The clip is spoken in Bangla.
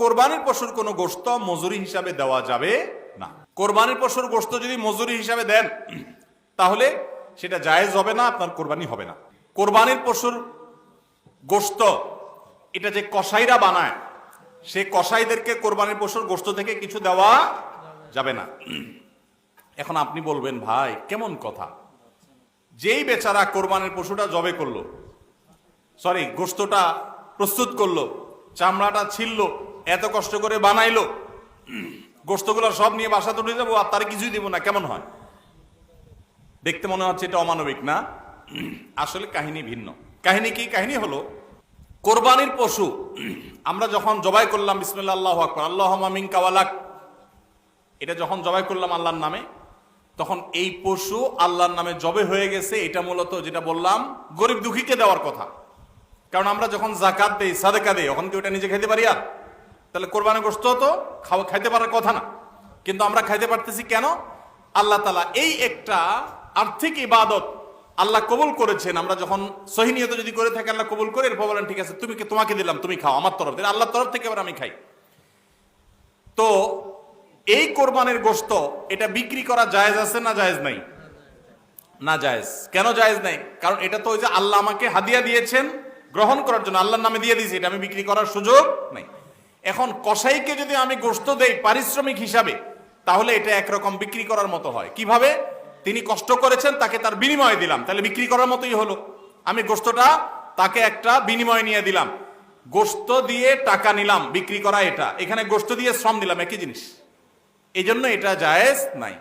কোরবানির পশুর কোনো গোস্ত মজুরি হিসাবে দেওয়া যাবে না। কোরবানির পশুর গোস্ত যদি মজুরি হিসাবে দেন, তাহলে সেটা জায়েজ হবে না, আপনার কোরবানি হবে না। কোরবানির পশুর গোস্ত এটা যে কসাইরা বানায়, সে কসাইদেরকে কোরবানির পশুর গোস্ত থেকে কিছু দেওয়া যাবে না। এখন আপনি বলবেন, ভাই, কেমন কথা? যেই বেচারা কোরবানির পশুটা জবে করল সরি গোস্তটা প্রস্তুত করল, চামড়াটা ছিললো এত কষ্ট করে বানাইলো। গোস্তগুলো সব নিয়ে বাসা তুলে যাব, আর তার কিছুই দিব না, কেমন হয়? দেখতে মনে হচ্ছে এটা অমানবিক, না? আসলে কাহিনী ভিন্ন। কাহিনী কি? কাহিনী হলো, কোরবানির পশু, আমরা যখন জবাই করলাম বিসমিল্লা আল্লাহ আকবর আল্লাহ মামিন কাওয়ালাক এটা যখন জবাই করলাম আল্লাহর নামে, তখন এই পশু আল্লাহর নামে জবে হয়ে গেছে, এটা মূলত যেটা বললাম, গরিব দুঃখীকে দেওয়ার কথা। কারণ আমরা যখন জাকাত দেই, সাদেকা দেই, তখন কি ওটা নিজে খেতে পারি আর? তাহলে কোরবানি গোস্ত তো খাওয়া খাইতে পারার কথা না। কিন্তু আমরা খাইতে পারতেছি কেন? আল্লাহ তালা এই একটা আর্থিক ইবাদত আল্লাহ কবুল করেছেন। আমরা যখন সহিনিয়ত যদি করে থাকি, আল্লাহ কবুল করে, এরপর বলেন, ঠিক আছে, তুমি তোমাকে দিলাম, তুমি খাও, আমার তরফ থেকে আল্লাহর তরফ থেকে এবার আমি খাই। তো এই কোরবানের গোস্ত এটা বিক্রি করা জায়েজ আছে না জায়েজ নাই? না জায়েজ। কেন জায়েজ নাই? কারণ এটা তো ওই যে আল্লাহ আমাকে হাদিয়া দিয়েছেন গ্রহণ করার জন্য। আল্লাহর নামে দিয়ে দিয়েছি, এটা আমি বিক্রি করার সুযোগ নাই। এখন কসাইকে যদি আমি গোস্ত দেই পারিশ্রমিক হিসাবে, তাহলে এটা একরকম বিক্রি করার মতো হয়। কীভাবে? তিনি কষ্ট করেছেন, তাকে তার বিনিময়ে দিলাম। তাহলে বিক্রি করার মতোই হলো। আমি গোস্তটা তাকে একটা বিনিময় নিয়ে দিলাম। গোস্ত দিয়ে টাকা নিলাম, বিক্রি করা এটা। এখানে গোস্ত দিয়ে শ্রম দিলাম, একই জিনিস। এই এটা জায়েজ নাই।